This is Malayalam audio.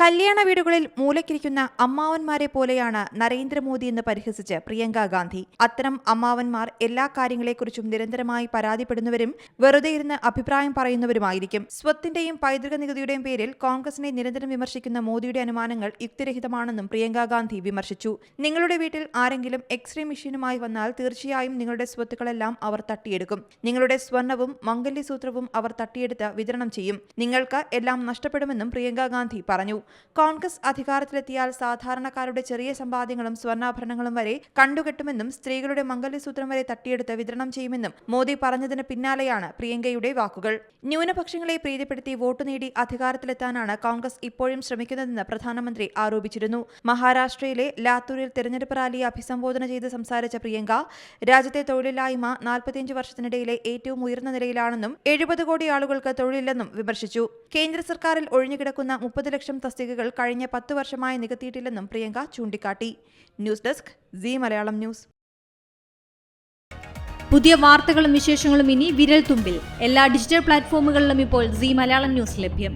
കല്യാണ വീടുകളിൽ മൂലക്കിരിക്കുന്ന അമ്മാവന്മാരെ പോലെയാണ് നരേന്ദ്രമോദി എന്ന് പരിഹസിച്ച് പ്രിയങ്ക ഗാന്ധി. അത്തരം അമ്മാവന്മാർ എല്ലാ കാര്യങ്ങളെക്കുറിച്ചും നിരന്തരമായി പരാതിപ്പെടുന്നവരും വെറുതെ ഇരുന്ന് അഭിപ്രായം പറയുന്നവരുമായിരിക്കും. സ്വത്തിന്റെയും പൈതൃക നികുതിയുടെയും പേരിൽ കോൺഗ്രസിനെ നിരന്തരം വിമർശിക്കുന്ന മോദിയുടെ അനുമാനങ്ങൾ യുക്തിരഹിതമാണെന്നും പ്രിയങ്ക ഗാന്ധി വിമർശിച്ചു. നിങ്ങളുടെ വീട്ടിൽ ആരെങ്കിലും എക്സ്റേ മെഷീനുമായി വന്നാൽ തീർച്ചയായും നിങ്ങളുടെ സ്വത്തുക്കളെല്ലാം അവർ തട്ടിയെടുക്കും. നിങ്ങളുടെ സ്വർണവും മംഗല്യസൂത്രവും അവർ തട്ടിയെടുത്ത് വിതരണം ചെയ്യും. നിങ്ങൾക്ക് എല്ലാം നഷ്ടപ്പെടുമെന്നും പ്രിയങ്ക ഗാന്ധി പറഞ്ഞു. കോൺഗ്രസ് അധികാരത്തിലെത്തിയാൽ സാധാരണക്കാരുടെ ചെറിയ സമ്പാദ്യങ്ങളും സ്വർണാഭരണങ്ങളും വരെ കണ്ടുകെട്ടുമെന്നും സ്ത്രീകളുടെ മംഗല്യസൂത്രം വരെ തട്ടിയെടുത്ത് വിതരണം ചെയ്യുമെന്നും മോദി പറഞ്ഞതിന് പിന്നാലെയാണ് പ്രിയങ്കയുടെ വാക്കുകൾ. ന്യൂനപക്ഷങ്ങളെ പ്രീതിപ്പെടുത്തി വോട്ട് നേടി അധികാരത്തിലെത്താനാണ് കോൺഗ്രസ് ഇപ്പോഴും ശ്രമിക്കുന്നതെന്ന് പ്രധാനമന്ത്രി ആരോപിച്ചിരുന്നു. മഹാരാഷ്ട്രയിലെ ലാത്തൂരിൽ തെരഞ്ഞെടുപ്പ് റാലിയെ അഭിസംബോധന ചെയ്ത് സംസാരിച്ച പ്രിയങ്ക രാജ്യത്തെ തൊഴിലില്ലായ്മ നാൽപ്പത്തിയഞ്ച് വർഷത്തിനിടയിലെ ഏറ്റവും ഉയർന്ന നിലയിലാണെന്നും എഴുപത് കോടി ആളുകൾക്ക് തൊഴിലില്ലെന്നും വിമർശിച്ചു. കേന്ദ്ര സർക്കാരിൽ ഒഴിഞ്ഞുകിടക്കുന്ന മുപ്പത് ലക്ഷം തസ്തികകൾ കഴിഞ്ഞ പത്ത് വർഷമായി നികത്തിയിട്ടില്ലെന്നും പ്രിയങ്ക ചൂണ്ടിക്കാട്ടി. News desk C Malayalam news. പുതിയ വാർത്തകളും വിശേഷങ്ങളും ഇനി വിരൽ തുമ്പിൽ എല്ലാ ഡിജിറ്റൽ പ്ലാറ്റ്ഫോമുകളിലും ഇപ്പോൾ സി മലയാളം ന്യൂസ് ലഭ്യം.